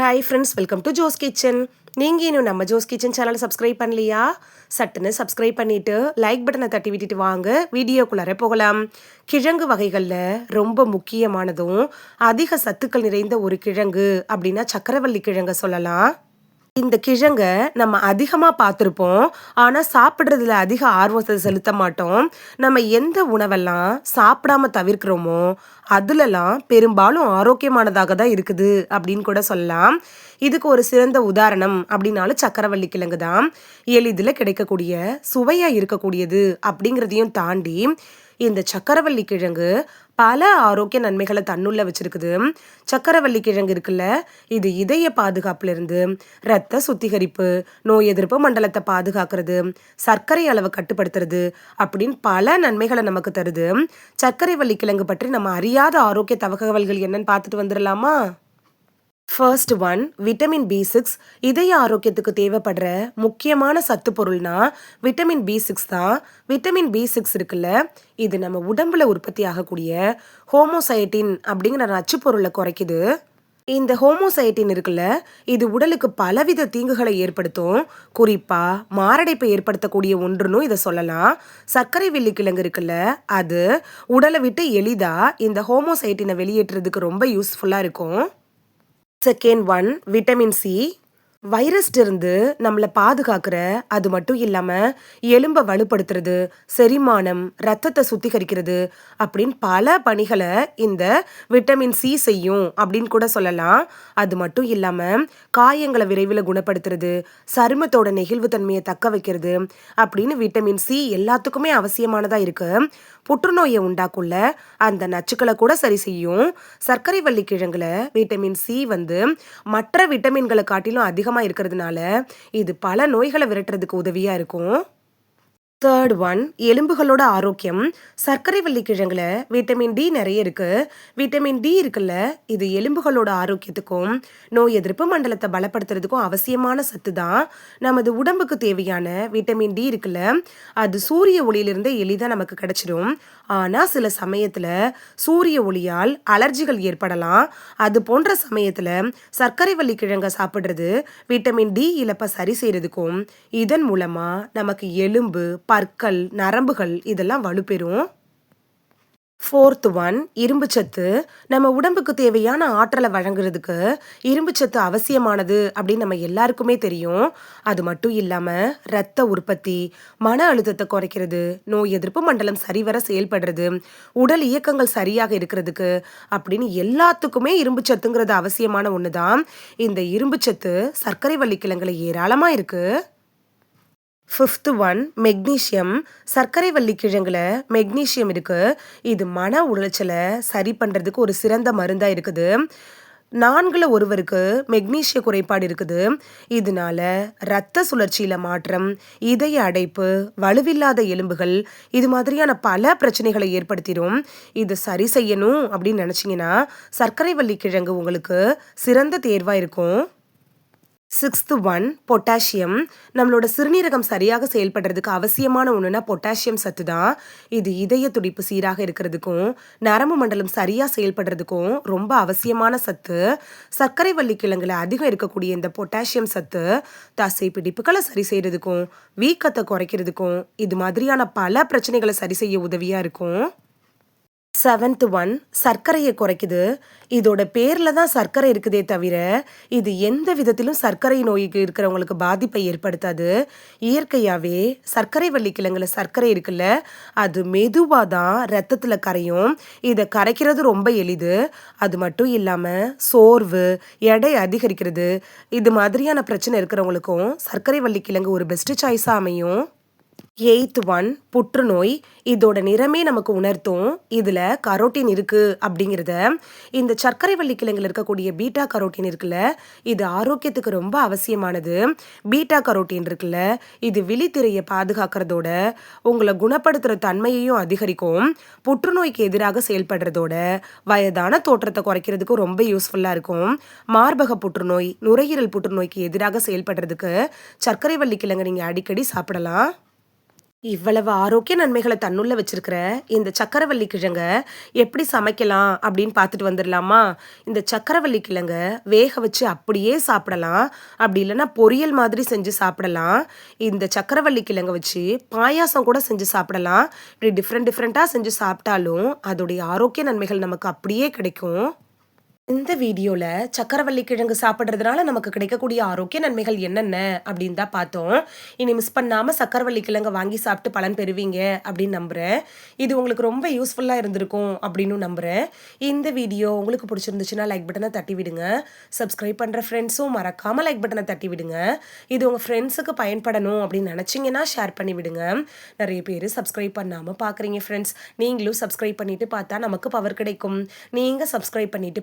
Hi friends welcome to Jo's kitchen நீங்கள் இன்னும் நம்ம ஜோஸ் கிச்சன் சேனலை சப்ஸ்கிரைப் பண்ணலையா? சட்டுன்னு சப்ஸ்கிரைப் பண்ணிவிட்டு லைக் பட்டனை தட்டி விட்டுட்டு வாங்க. வீடியோக்குள்ளார போகலாம். கிழங்கு வகைகளில் ரொம்ப முக்கியமானதும் அதிக சத்துக்கள் நிறைந்த ஒரு கிழங்கு அப்படின்னா சக்கரவள்ளி கிழங்க சொல்லலாம். இந்த கிழங்க நம்ம அதிகமாக பார்த்துருப்போம். ஆனால் சாப்பிட்றதுல அதிக ஆர்வத்தை செலுத்த மாட்டோம். நம்ம எந்த உணவெல்லாம் சாப்பிடாம தவிர்க்கிறோமோ அதுலலாம் பெரும்பாலும் ஆரோக்கியமானதாக தான் இருக்குது அப்படின்னு கூட சொல்லலாம். இதுக்கு ஒரு சிறந்த உதாரணம் அப்படின்னாலும் சக்கரவள்ளி கிழங்கு தான். எளிதில் கிடைக்கக்கூடிய சுவையாக இருக்கக்கூடியது அப்படிங்கிறதையும் தாண்டி இந்த சக்கரவள்ளி கிழங்கு பல ஆரோக்கிய நன்மைகளை தன்னுள்ள வச்சிருக்குது. சக்கரவள்ளி கிழங்கு இருக்குல்ல இது இதய பாதுகாப்புல இருந்து ரத்த சுத்திகரிப்பு நோய் எதிர்ப்பு மண்டலத்தை பாதுகாக்கிறது சர்க்கரை அளவை கட்டுப்படுத்துறது அப்படின்னு பல நன்மைகளை நமக்கு தருது. சர்க்கரை வள்ளி கிழங்கு பற்றி நம்ம அறியாத ஆரோக்கிய தகவல்கள் என்னன்னு பார்த்துட்டு வந்துடலாமா? First one vitamin B six இதய ஆரோக்கியத்துக்கு தேவைப்படுற முக்கியமான சத்து பொருள்னா விட்டமின் பி சிக்ஸ் தான். விட்டமின் பி சிக்ஸ் இருக்குல்ல இது நம்ம உடம்புல உற்பத்தி ஆகக்கூடிய ஹோமோசைட்டின் அப்படிங்கிற நச்சு பொருளை குறைக்குது. இந்த ஹோமோசைட்டின் இருக்குல்ல இது உடலுக்கு பலவித தீங்குகளை ஏற்படுத்தும். குறிப்பா மாரடைப்பை ஏற்படுத்தக்கூடிய ஒன்றுன்னு இதை சொல்லலாம். சர்க்கரை வெள்ளி கிழங்கு இருக்குல்ல அது உடலை விட்டு எளிதா இந்த ஹோமோசைட்டினை வெளியேற்றுறதுக்கு ரொம்ப யூஸ்ஃபுல்லா இருக்கும். Second one vitamin C. வைரஸ்ட் இருந்து நம்மளை பாதுகாக்கிற அது மட்டும் இல்லாமல் எலும்பை வலுப்படுத்துறது செரிமானம் ரத்தத்தை சுத்திகரிக்கிறது அப்படின்னு பல பணிகளை இந்த விட்டமின் சி செய்யும் அப்படின்னு கூட சொல்லலாம். அது மட்டும் இல்லாமல் காயங்களை விரைவில் குணப்படுத்துறது சருமத்தோட நெகிழ்வுத்தன்மையை தக்க வைக்கிறது அப்படின்னு விட்டமின் சி எல்லாத்துக்குமே அவசியமானதாக இருக்குது புற்றுநோயை உண்டாக்குள்ள அந்த நச்சுக்களை கூட சரி செய்யும். சர்க்கரை வள்ளி கிழங்குல விட்டமின் சி வந்து மற்ற விட்டமின்களை காட்டிலும் அதிகமாக இருக்கிறதுனால இது பல நோய்களை விரட்டுறதுக்கு உதவியாக இருக்கும். தேர்ட் ஒன் எலும்புகளோட ஆரோக்கியம். சர்க்கரை வள்ளி கிழங்குல விட்டமின் டி நிறைய இருக்கு. விட்டமின் டி இருக்குல்ல இது எலும்புகளோட ஆரோக்கியத்துக்கும் நோய் எதிர்ப்பு மண்டலத்தை பலப்படுத்துறதுக்கும் அவசியமான சத்து தான் நமது உடம்புக்கு தேவையான விட்டமின் டி இருக்குல்ல அது சூரிய ஒளியிலிருந்து எளிதாக நமக்கு கிடைச்சிடும் ஆனால் சில சமயத்தில் சூரிய ஒளியால் அலர்ஜிகள் ஏற்படலாம். அது போன்ற சமயத்தில் சர்க்கரை வள்ளி கிழங்கை சாப்பிட்றது விட்டமின் டி இழப்பை சரி செய்கிறதுக்கும் இதன் மூலமாக நமக்கு எலும்பு பற்கள் நரம்புகள் இதெல்லாம் வலுப்பெறும். ஃபோர்த் ஒன் இரும்பு சத்து. நம்ம உடம்புக்கு தேவையான ஆற்றலை வழங்குறதுக்கு இரும்பு சத்து அவசியமானது அப்படின்னு நம்ம எல்லாருக்குமே தெரியும். அது மட்டும் இல்லாமல் ரத்த உற்பத்தி மன அழுத்தத்தை குறைக்கிறது நோய் எதிர்ப்பு மண்டலம் சரிவர செயல்படுறது உடல் இயக்கங்கள் சரியாக இருக்கிறதுக்கு அப்படின்னு எல்லாத்துக்குமே இரும்பு சத்துங்கிறது அவசியமான ஒன்று தான் இந்த இரும்பு சத்து சர்க்கரை வள்ளிக்கிழங்குல ஏராளமாக இருக்குது ஃபிஃப்த்து ஒன் மெக்னீஷியம் சர்க்கரை வள்ளி கிழங்குல மெக்னீஷியம் இருக்குது இது மன உளைச்சலை சரி பண்ணுறதுக்கு ஒரு சிறந்த மருந்தாக இருக்குது. நான்குல ஒருவருக்கு மெக்னீஷிய குறைபாடு இருக்குது. இதனால இரத்த சுழற்சியில மாற்றம் இதய அடைப்பு வலுவில்லாத எலும்புகள் இது மாதிரியான பல பிரச்சனைகளை ஏற்படுத்திடும் இது சரி செய்யணும் அப்படின்னு நினச்சிங்கன்னா சர்க்கரை வள்ளி கிழங்கு உங்களுக்கு சிறந்த தேர்வாக இருக்கும். Sixth one potassium. நம்மளோட சிறுநீரகம் சரியாக செயல்படுறதுக்கு அவசியமான ஒன்றுனா பொட்டாசியம் சத்து தான். இது இதய துடிப்பு சீராக இருக்கிறதுக்கும் நரம்பு மண்டலம் சரியாக செயல்படுறதுக்கும் ரொம்ப அவசியமான சத்து. சர்க்கரை வள்ளி கிழங்குல அதிகம் இருக்கக்கூடிய இந்த பொட்டாசியம் சத்து தசை பிடிப்புகளை சரி செய்கிறதுக்கும் வீக்கத்தை குறைக்கிறதுக்கும் இது மாதிரியான பல பிரச்சனைகளை சரி செய்ய உதவியாக இருக்கும். செவன்த் ஒன் சர்க்கரையை குறைக்குது. இதோட பேரில் தான் சர்க்கரை இருக்குதே தவிர இது எந்த விதத்திலும் சர்க்கரை நோய்க்கு இருக்கிறவங்களுக்கு பாதிப்பை ஏற்படுத்தாது. இயற்கையாகவே சர்க்கரை வள்ளி கிழங்குல சர்க்கரை இருக்குல்ல அது மெதுவாக தான் ரத்தத்தில் கரையும். இதை கரைக்கிறது ரொம்ப எளிது. அது மட்டும் இல்லாமல் சோர்வு எடை அதிகரிக்கிறது. இது மாதிரியான பிரச்சனை இருக்கிறவங்களுக்கும் சர்க்கரை வள்ளி கிழங்கு ஒரு பெஸ்ட் சாய்ஸாக அமையும். எயித் ஒன் புற்றுநோய். இதோட நிறமே நமக்கு உணர்த்தும். இதில் கரோட்டின் இருக்குது அப்படிங்கிறத. இந்த சர்க்கரை வள்ளி கிழங்கில் இருக்கக்கூடிய பீட்டா கரோட்டின் இருக்குல்ல இது ஆரோக்கியத்துக்கு ரொம்ப அவசியமானது. பீட்டா கரோட்டின் இருக்குல்ல இது விழித்திரையை பாதுகாக்கிறதோட உங்களை குணப்படுத்துகிற தன்மையையும் அதிகரிக்கும். புற்றுநோய்க்கு எதிராக செயல்படுறதோட வயதான தோற்றத்தை குறைக்கிறதுக்கும் ரொம்ப யூஸ்ஃபுல்லாக இருக்கும். மார்பக புற்றுநோய் நுரையீரல் புற்றுநோய்க்கு எதிராக செயல்படுறதுக்கு சர்க்கரை வள்ளி கிழங்கு நீங்கள் அடிக்கடி சாப்பிடலாம். இவ்வளவு ஆரோக்கிய நன்மைகளை தன்னுள்ள வச்சிருக்கிற இந்த சக்கரவள்ளி கிழங்க எப்படி சமைக்கலாம் அப்படின்னு பார்த்துட்டு வந்துடலாமா? இந்த சக்கரவள்ளி கிழங்க வேக வச்சு அப்படியே சாப்பிடலாம். அப்படி இல்லைன்னா பொரியல் மாதிரி செஞ்சு சாப்பிடலாம். இந்த சக்கரவள்ளி கிழங்க வச்சு பாயாசம் கூட செஞ்சு சாப்பிடலாம். இப்படி டிஃப்ரெண்ட் டிஃப்ரெண்ட்டாக செஞ்சு சாப்பிட்டாலும் அதோடைய ஆரோக்கிய நன்மைகள் நமக்கு அப்படியே கிடைக்கும். இந்த வீடியோல சக்கரவள்ளி கிழங்கு சாப்பிட்றதுனால நமக்கு கிடைக்கக்கூடிய ஆரோக்கிய நன்மைகள் என்னென்ன அப்படின்னு தான் பார்த்தோம். இனி மிஸ் பண்ணாம சக்கரவள்ளி கிழங்கு வாங்கி சாப்பிட்டு பலன் பெறுவீங்க அப்படின்னு நம்புறேன். இது உங்களுக்கு ரொம்ப யூஸ்ஃபுல்லா இருந்திருக்கும் அப்படின்னு நம்புறேன். இந்த வீடியோ உங்களுக்கு பிடிச்சிருந்துச்சுன்னா லைக் பட்டனை தட்டி விடுங்க. சப்ஸ்கிரைப் பண்ற ஃப்ரெண்ட்ஸும் மறக்காம லைக் பட்டனை தட்டி விடுங்க. இது உங்க ஃப்ரெண்ட்ஸுக்கு பயன்படணும் அப்படின்னு நினைச்சீங்கன்னா ஷேர் பண்ணி விடுங்க. நிறைய பேர் சப்ஸ்கிரைப் பண்ணாம பாக்குறீங்க ஃப்ரெண்ட்ஸ் நீங்களும் சப்ஸ்கிரைப் பண்ணிட்டு பார்த்தா நமக்கு பவர் கிடைக்கும். நீங்க சப்ஸ்கிரைப் பண்ணிட்டு